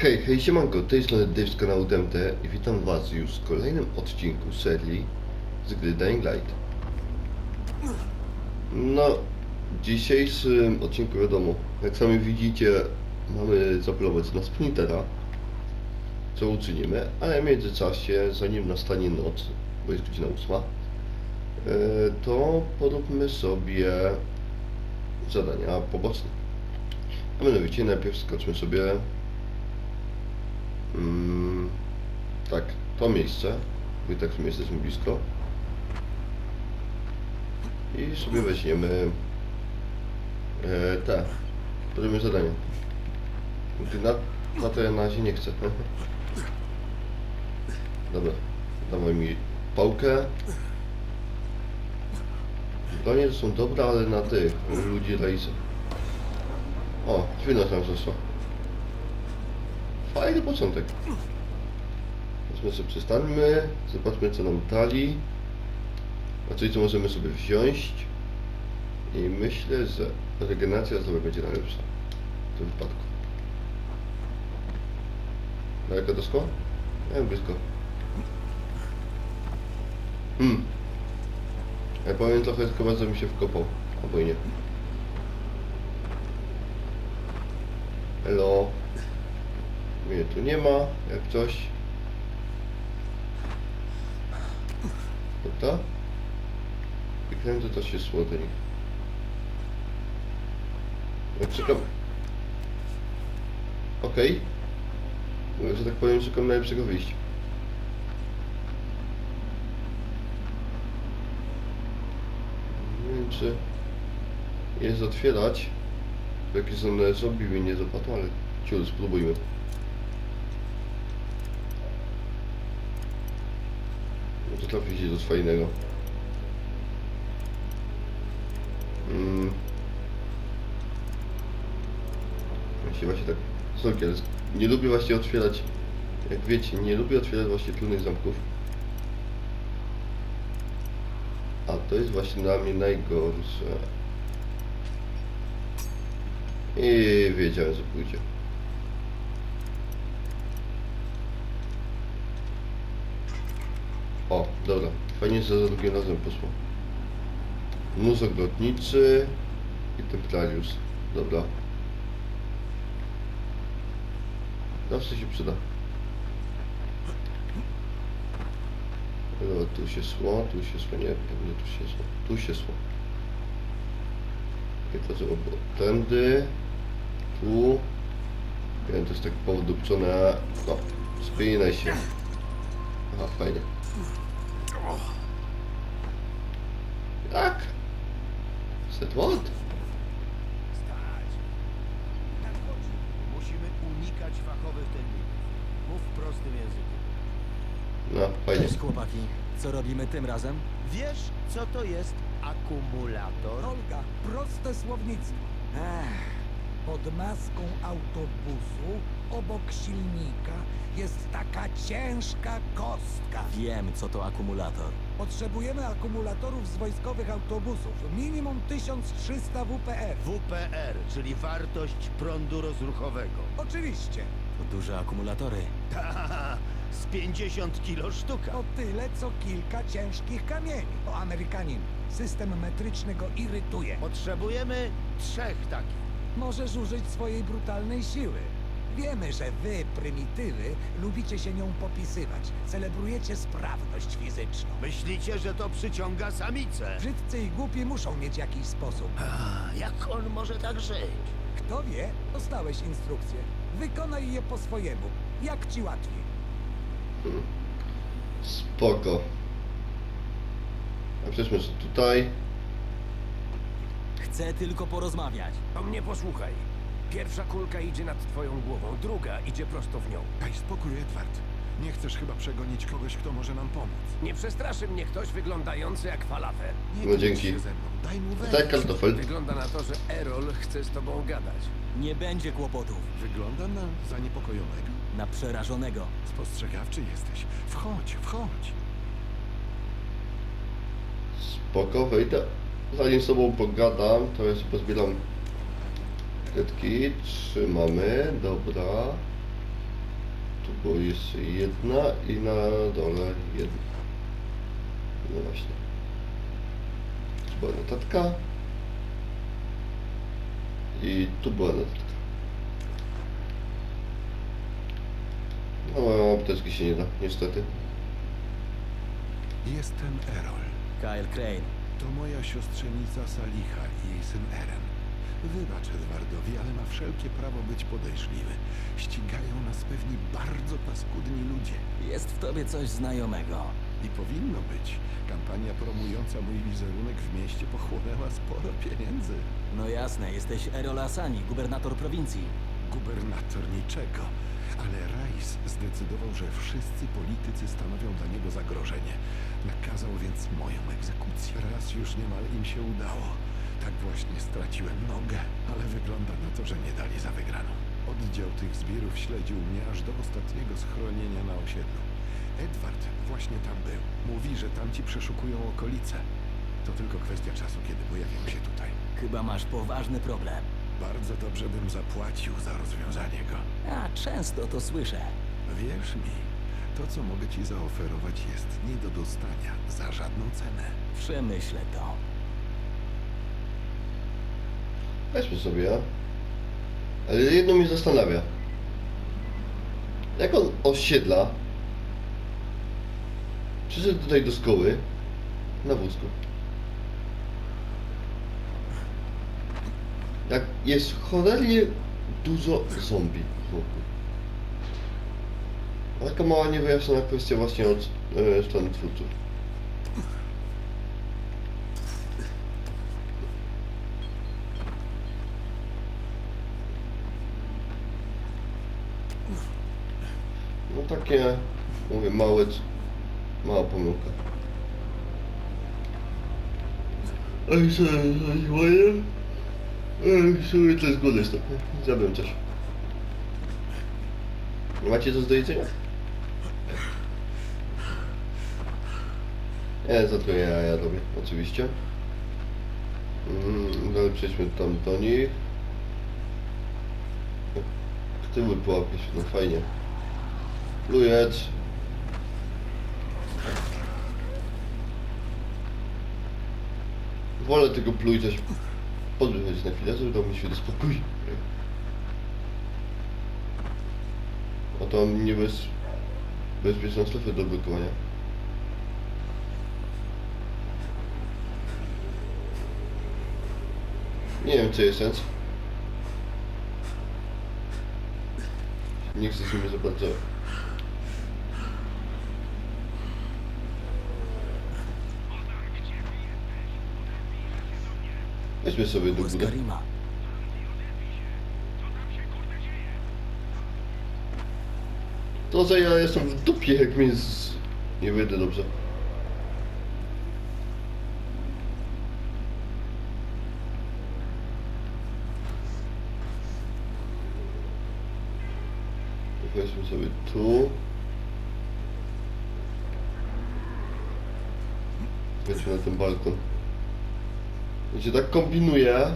Hej, hej, siemanko, tej strony Dave z kanału DMT i witam was już w kolejnym odcinku serii z gry Dying Light. No, w dzisiejszym odcinku wiadomo, jak sami widzicie, mamy zapolować na Sprintera, co uczynimy, ale w międzyczasie, zanim nastanie noc, bo jest godzina 8, e, to poróbmy sobie zadania poboczne. A mianowicie najpierw skoczmy sobie Mm, tak, to miejsce, i tak w sumie jesteśmy blisko. I sobie weźmiemy e, te, robimy zadanie. Na, na to ja na razie nie chcę. Dobra, dawaj mi pałkę. Bronie są dobre, ale na tych ludzi rejsy. O, chwilę tam zeszła. Fajny początek. Weźmy sobie przestańmy, zobaczmy co nam dali. A coś co możemy sobie wziąć. I myślę, że regeneracja zdrowia będzie najlepsza w tym wypadku. Daleko do szkoły? Nie, blisko. Hmm. Ja powiem trochę chyba, że mi się wkopał. Albo i nie. Hello. Mnie tu nie ma, jak coś. Prawda? Wykręcę to się sło do nich. Jak czekam... Okej. Okay. Że tak powiem, szukam najlepszego wyjścia. Nie wiem, czy jest otwierać. Jakie są zombie nie zapadło, ale ciul, spróbujmy. To trafi się do fajnego. Mm. Właśnie właśnie tak. Sorki, ale nie lubię właśnie otwierać. Jak wiecie, nie lubię otwierać właśnie trudnych zamków. A to jest właśnie dla mnie najgorsze. I wiedziałem, że pójdzie. O, że za drugim razem poszło. Mózg lotniczy i templariusz. Dobra. Zawsze się przyda. O, tu się szło, tu się szło, nie, pewnie tu się szło. Tu się szło. I to było tędy, tu. Wiem, to jest tak powdupczone. No, spinaj się. Aha, fajnie. Jak? Set what? Stać. Tak chodzi. Musimy unikać fachowych terminów. Mów prostym językiem. No, fajnie. Cześć chłopaki, co robimy tym razem? Wiesz, co to jest akumulator? Olga, proste słownictwo. Ech, pod maską autobusu, obok silnika, jest taka ciężka kostka. Wiem, co to akumulator. Potrzebujemy akumulatorów z wojskowych autobusów, minimum 1300 WPR. WPR, czyli wartość prądu rozruchowego. Oczywiście, To duże akumulatory. Ta, z 50 kilo sztuka. to tyle co kilka ciężkich kamieni. O Amerykanin, system metryczny go irytuje. Potrzebujemy trzech takich. Możesz użyć swojej brutalnej siły. Wiemy, że wy, prymitywy, lubicie się nią popisywać. Celebrujecie sprawność fizyczną. Myślicie, że to przyciąga samicę? Brzydcy i głupi muszą mieć jakiś sposób. A, jak on może tak żyć? Kto wie, dostałeś instrukcje. Wykonaj je po swojemu. Jak ci łatwiej. Spoko. A przejdźmy sobie tutaj. Chcę tylko porozmawiać. To mnie posłuchaj. Pierwsza kulka idzie nad twoją głową, druga idzie prosto w nią. Daj spokój, Edward. Nie chcesz chyba przegonić kogoś, kto może nam pomóc. Nie przestraszy mnie ktoś wyglądający jak falafel. Nie No kłóć dzięki. się ze mną. Daj mu wejść. Tak, kartofel. Wygląda na to, że Errol chce z tobą gadać. Nie będzie kłopotów. Wygląda na zaniepokojonego. Na przerażonego. Spostrzegawczy jesteś. Wchodź, wchodź. Spoko, wejdę. Zanim z sobą pogadam, to ja sobie pozbieram kredki. Trzymamy, dobra. Tu była jeszcze jedna i na dole jedna. No właśnie. Tu była notatka. I tu była notatka. No, apteczki się nie da, niestety. Jestem Erol. Kyle Crane. To moja siostrzenica Saliha i jej syn Eren. Wybacz Edwardowi, ale ma wszelkie prawo być podejrzliwy. Ścigają nas pewni bardzo paskudni ludzie. Jest w tobie coś znajomego. I powinno być. Kampania promująca mój wizerunek w mieście pochłonęła sporo pieniędzy. No jasne, jesteś Erol Asani, gubernator prowincji. Gubernator niczego. Ale Rajs zdecydował, że wszyscy politycy stanowią dla niego zagrożenie. Nakazał więc moją egzekucję. Raz już niemal im się udało. Tak właśnie straciłem nogę, ale wygląda na to, że nie dali za wygraną. Oddział tych zbirów śledził mnie aż do ostatniego schronienia na osiedlu. Edward właśnie tam był. Mówi, że tamci przeszukują okolice. To tylko kwestia czasu, kiedy pojawią się tutaj. Chyba masz poważny problem. Bardzo dobrze bym zapłacił za rozwiązanie go. A często to słyszę. Wierz mi, to co mogę ci zaoferować jest nie do dostania za żadną cenę. Przemyślę to. Weźmy sobie. Ale jedno mnie zastanawia. Jak on osiedla przyszedł tutaj do szkoły na wózku. Jak jest cholernie dużo zombie wokół. Taka mała niewyjaśniona kwestia właśnie od e, strony twórców. Takie, mówię, małe, mała pomyłka. Co, coś moje? Ej, sobie coś zgody stop. Zjadłem coś. Macie coś do jedzenia? Nie, za to ja, ja robię, oczywiście. Mm, dalej przejdźmy tam do nich. Tyły połapiesz, no fajnie. Plujec. Wolę tego pluj coś podwychodzić na chwilę, żeby dał mi świetny spokój. A to nie bez... bezpieczną strefę do blokowania. Nie wiem, co jest sens. Nie chcę z nimi za bardzo Weźmy sobie do góry. Karima. To, że ja jestem w dupie, jak mi z... nie wyjdę dobrze. Weźmy sobie tu. Wejdźmy na ten balkon. Wiecie, tak kombinuję,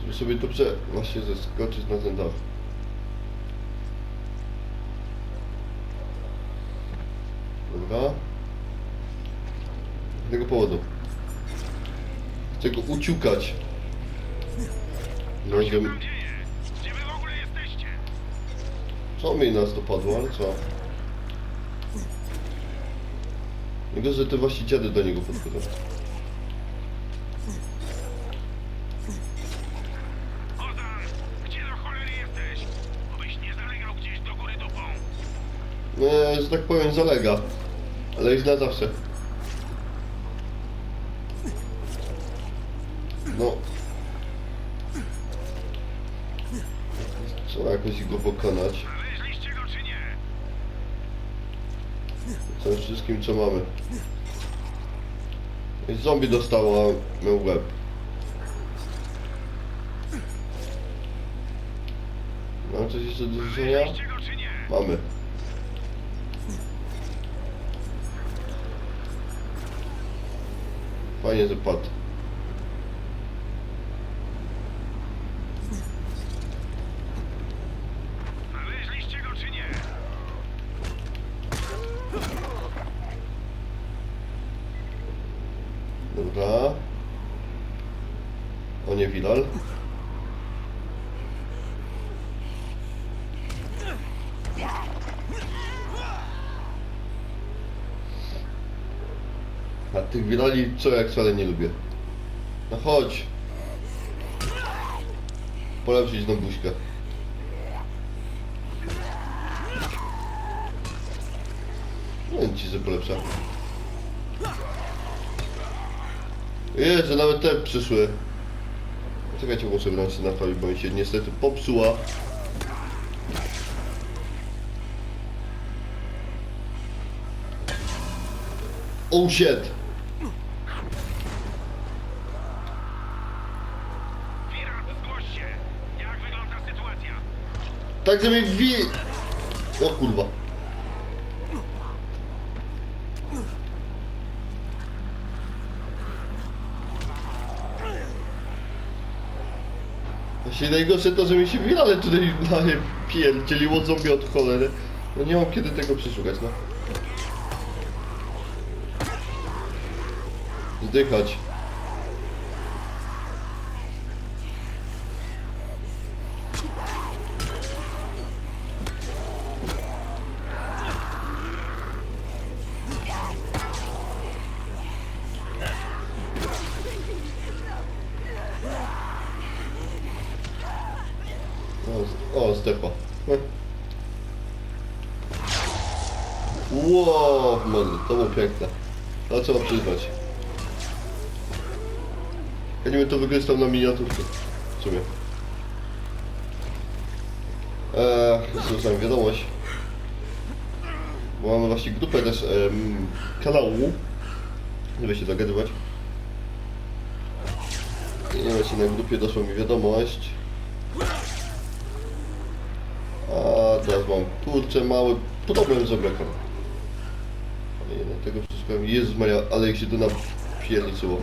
żeby sobie dobrze właśnie zeskoczyć na ten dach. Dobra. Z tego powodu. Chcę go uciukać. No, żebym... Gdzie wy w ogóle jesteście? Co mi nas dopadło, ale co? Jego, że te właśnie dziady do niego podchodzą. Że tak powiem, zalega. Ale na zawsze. No. Trzeba jakoś go pokonać. Znaleźliście go czy nie? Tym wszystkim, co mamy. I zombie dostała miał łeb. Mam coś jeszcze do życzenia? Znaleźliście go czy nie? Mamy. Że padł. Tych wirali co jak wcale nie lubię. No chodź. Polepszyć tą buźkę. No ci się polepsza. Jezu, nawet te przyszły. Czekajcie, muszę grać naprawić, bo mi się niestety popsuła. Oh shit! Tak, żeby wi... O kurwa. Właśnie najgorsze to, że mi się wirale tutaj daje pierdzieliło zombie od cholery. No nie mam kiedy tego przeszukać, no. Zdychać. Wow, mordy, to było piękne. To trzeba przyznać. Ja nie wiem, to wykorzystam na miniaturkę. W sumie. Eee, słyszałem wiadomość. Bo mamy właśnie grupę też em, kanału. Żeby się dogadywać. I właśnie na grupie doszła mi wiadomość. A teraz mam kurczę mały problem z oblekiem. Jednak tego wszystkiego Jezus Maria, ale ich się tu napierniczyło.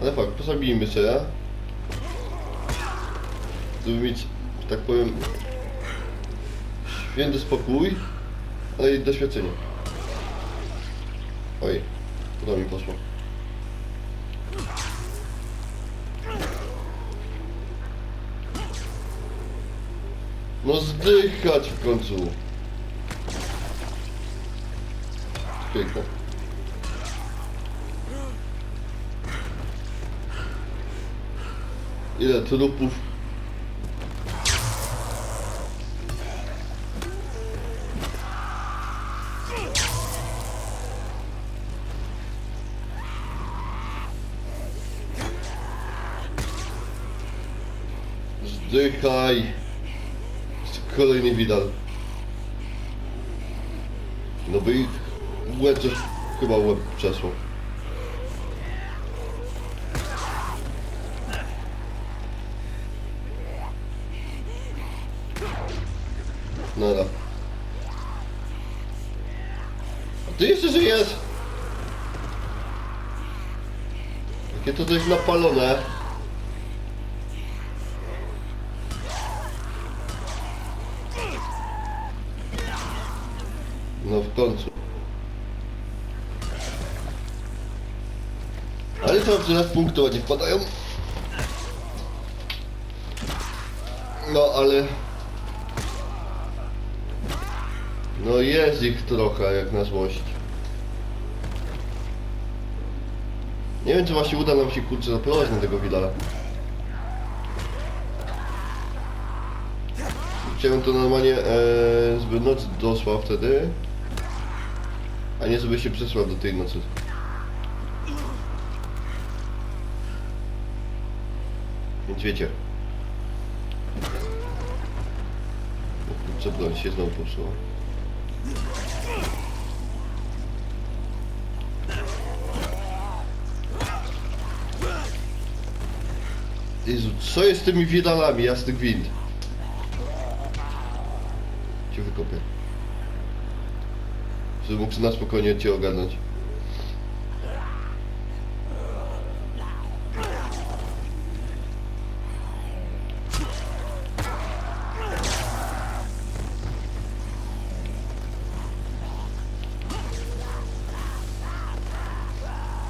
Ale fakt, pozabijmy się. Żeby mieć, że tak powiem, święty spokój, ale i doświadczenie. Oj, to mi poszło. No zdychać w końcu. Piękne. Ile trupów? Zdychaj. Kolejny widal. No ich łeb coś chyba łeb przeszło. Nara. A ty jeszcze żyjesz? Jakie to coś napalone. No w końcu. Co teraz punkty ładnie wpadają? No ale... No jest ich trochę jak na złość. Nie wiem czy właśnie uda nam się kurczę zaprowadzić na tego Widala. Chciałem to normalnie, e, żeby noc doszła wtedy, a nie żeby się przesłał do tej nocy. Więc wiecie. O kurczę, broń się znowu popsuła. Jezu, co jest z tymi widalami, jasny gwint? Cię wykopię. Żeby mógł na spokojnie cię ogarnąć.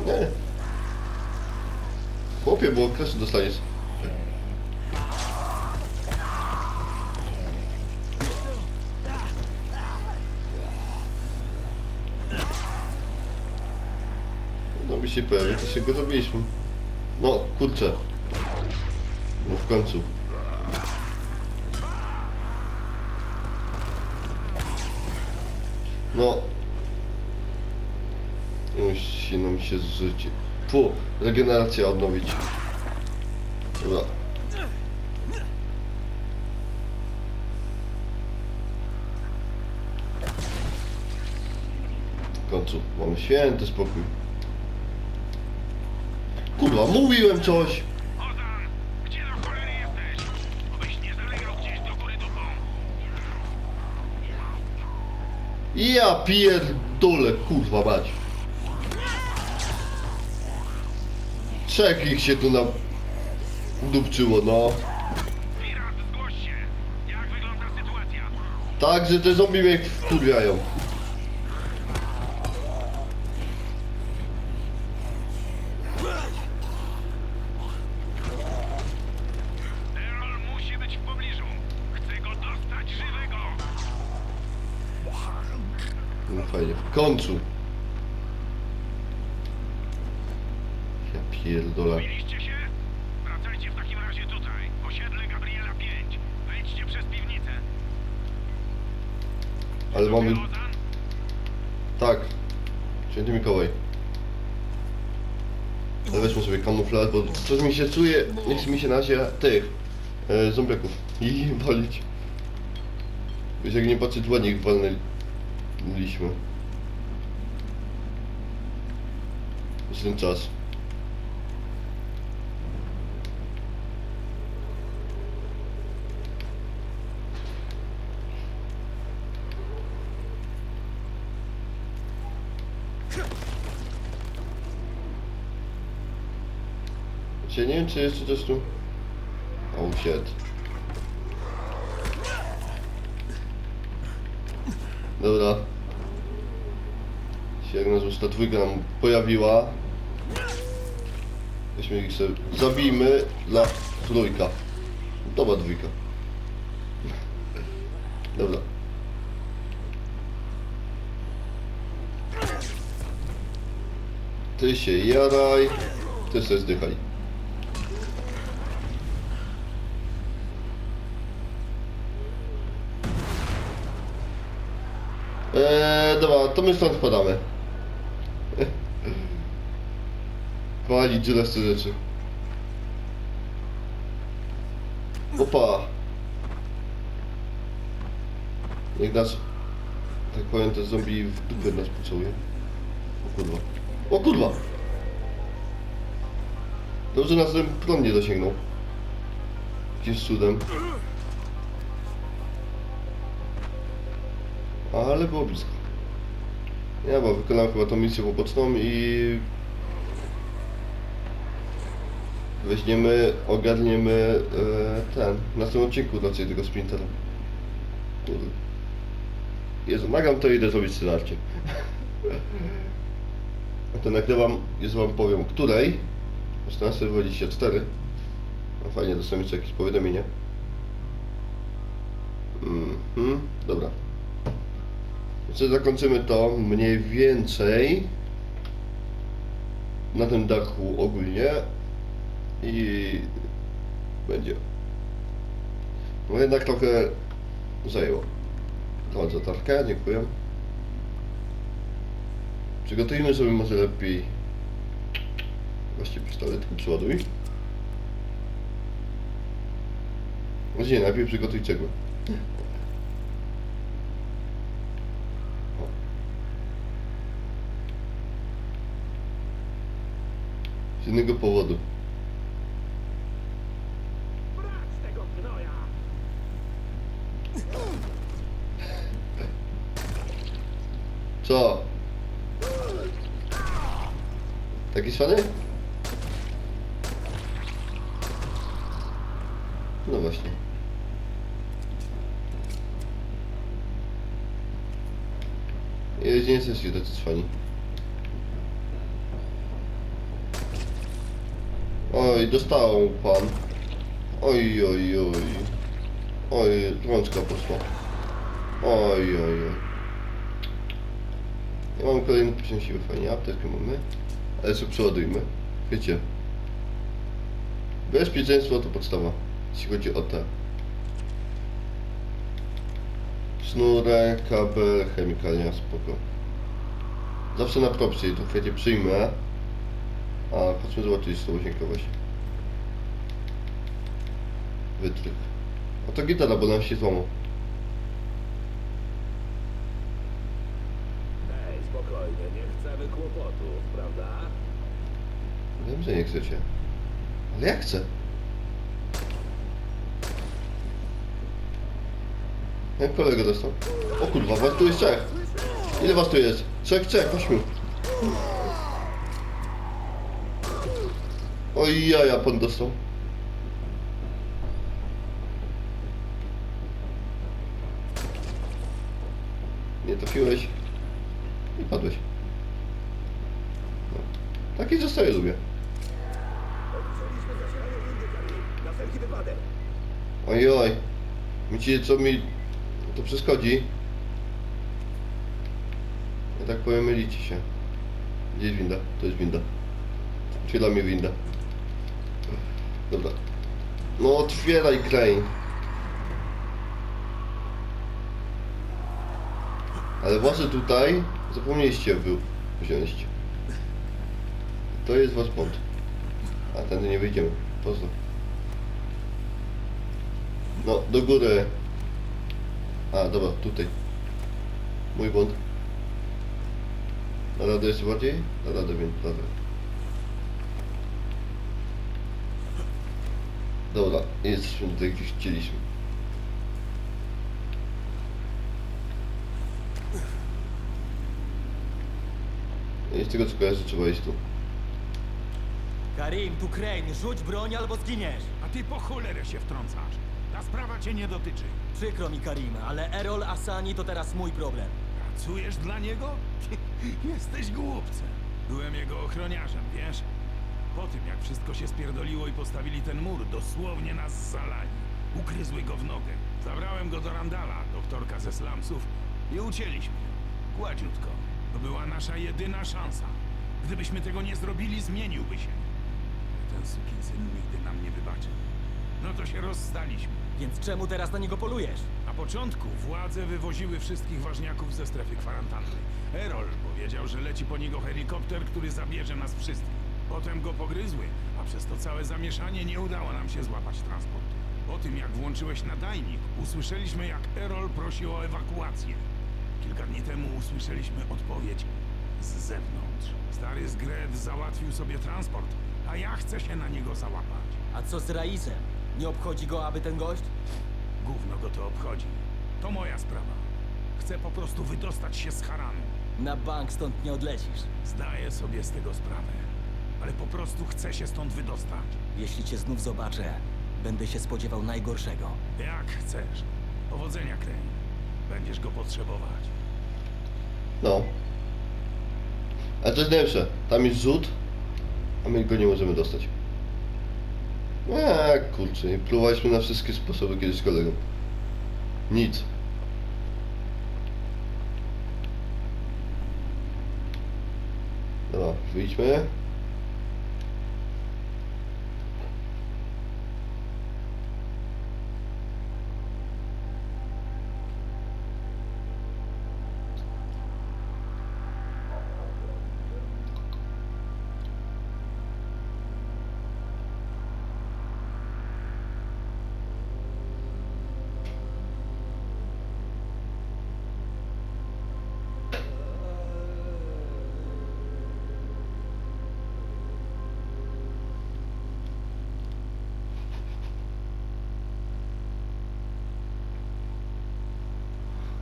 Nie. Chłopie, bo okresu dostaniesz. się pojawił, to się go zrobiliśmy. No, kurczę. No w końcu. No. Się zżycie. Fu, regeneracja odnowić. Dobra. W końcu mamy święty spokój. Kurwa, mówiłem coś! Ja pierdolę, kurwa mać. Trzech ich się tu na... dupczyło, no. Pirat, zgłoś się. Jak wygląda sytuacja? Tak, że te zombie mnie wkurwiają. Errol musi być w pobliżu. Chcę go dostać żywego. No fajnie, w końcu. Ja pierdolę. Się? Wracajcie w takim razie tutaj. Osiedle Gabriela 5. Wejdźcie przez piwnicę. Ale mamy... Ozan? Tak. Święty Mikołaj. Ale weźmy sobie kamuflaż, bo coś mi się czuje, nie chce mi się na razie tych e, zombiaków i walić. Wiesz, jak nie patrzeć ładnie ich walnęliśmy. Jest ten czas. Czy nie wiem, czy jeszcze coś tu... Oh shit. Dobra. Się jak nas już ta dwójka nam pojawiła. Weźmy ich sobie... Zabijmy dla trójka. Dobra dwójka. Dobra. Ty się jaraj. Ty sobie zdychaj. Eee, dobra, to my stąd spadamy. Walić tych rzeczy. Opa! Niech nas, tak powiem, te zombie w dupę nas pocałuje. O kurwa. O kurwa! Dobrze nas ten prąd nie dosięgnął. Jakimś cudem. Ale było blisko. Ja bo wykonałem chyba tą misję poboczną i weźmiemy, ogarniemy e, ten, na tym odcinku raczej tego sprintera. Kurde. Jezu, nagram to idę zrobić scenarcie. To nagrywam, już wam powiem, której. O 14.24. No fajnie, dostałem jeszcze jakieś powiadomienie. Mhm, dobra. Jeszcze zakończymy to mniej więcej na tym dachu ogólnie i będzie. No jednak trochę zajęło. Za tarkę, dziękuję. Przygotujmy sobie może lepiej właśnie pistolet, przeładuj. Może nie, najpierw przygotuj cegłę. Z innego powodu. Co? Taki szany? No właśnie. Jeźdź nie jesteście tacy cwani. Oj, dostał pan. Oj, oj, oj. Oj, rączka poszła. Oj, oj, oj. Ja mam kolejny poziom siły, fajnie, apteczkę mamy. Ale sobie przeładujmy. Wiecie. Bezpieczeństwo to podstawa, jeśli chodzi o te. Sznurek, kabel, chemikalia, spoko. Zawsze na propsie, to chwiecie przyjmę. A chodźmy zobaczyć tą łazienkę właśnie. Wytrych. A to gitara, bo nam się złamał. Ej, spokojnie, nie chcemy kłopotów, prawda? Że nie chcecie. Ale ja chcę. Jak kolega dostał? O kurwa, was tu jest trzech. Ile was tu jest? Trzech, trzech, ośmiu. Oj, jaja pan dostał. Nie trafiłeś. I padłeś. No. Zostaje lubię. Na wszelki wypadek. Oj, oj. Widzicie, co mi to przeszkodzi? Ja tak powiem, mylicie się. Gdzie jest winda? To jest winda. Otwiera mi winda. Dobra. No otwieraj, Crane. Ale właśnie tutaj zapomnieliście był wziąć. To jest wasz błąd. A tędy nie wyjdziemy. Pozdro. No, do góry. A, dobra, tutaj. Mój błąd. Na radę jeszcze bardziej? Na radę, więc radę. Dobra, jesteśmy tutaj, gdzie chcieliśmy. I z tego co kojarzę, trzeba iść tu. Karim, tu Crane, rzuć broń albo zginiesz. A ty po cholerę się wtrącasz. Ta sprawa cię nie dotyczy. Przykro mi, Karim, ale Erol Asani to teraz mój problem. Pracujesz dla niego? Jesteś głupcem. Byłem jego ochroniarzem, wiesz? Po tym, jak wszystko się spierdoliło i postawili ten mur, dosłownie nas zalali. Ugryzły go w nogę. Zabrałem go do Randala, doktorka ze slumsów, i ucięliśmy. Gładziutko. To była nasza jedyna szansa. Gdybyśmy tego nie zrobili, zmieniłby się. Ten sukinsyn nigdy nam nie wybaczy. No to się rozstaliśmy. Więc czemu teraz na niego polujesz? Na początku władze wywoziły wszystkich ważniaków ze strefy kwarantanny. Erol powiedział, że leci po niego helikopter, który zabierze nas wszystkich. Potem go pogryzły, a przez to całe zamieszanie nie udało nam się złapać transportu. Po tym, jak włączyłeś nadajnik, usłyszeliśmy, jak Erol prosi o ewakuację. Kilka dni temu usłyszeliśmy odpowiedź z zewnątrz. Stary Zgred załatwił sobie transport, a ja chcę się na niego załapać. A co z Raisem? Nie obchodzi go, aby ten gość? Gówno go to obchodzi. To moja sprawa. Chcę po prostu wydostać się z Haranu. Na bank stąd nie odlecisz. Zdaję sobie z tego sprawę. Ale po prostu chcę się stąd wydostać. Jeśli cię znów zobaczę, będę się spodziewał najgorszego. Jak chcesz. Powodzenia, Crane. Będziesz go potrzebować. No. Ale to jest najlepsze. Tam jest rzut, a my go nie możemy dostać. Eee, kurczę, nie próbowaliśmy na wszystkie sposoby kiedyś z kolegą. Nic. Dobra, wyjdźmy.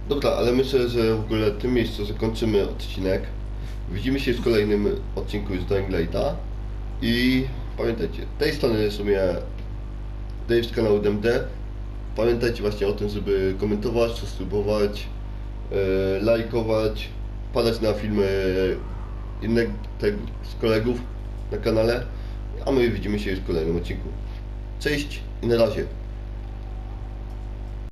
Dobra, ale myślę, że w ogóle tym miejscu zakończymy odcinek. Widzimy się w kolejnym odcinku z Dying. I pamiętajcie, tej strony w sumie Dave z kanału DMD. Pamiętajcie właśnie o tym, żeby komentować, subskrybować, e, lajkować, padać na filmy innych z kolegów na kanale. A my widzimy się już w kolejnym odcinku. Cześć i na razie.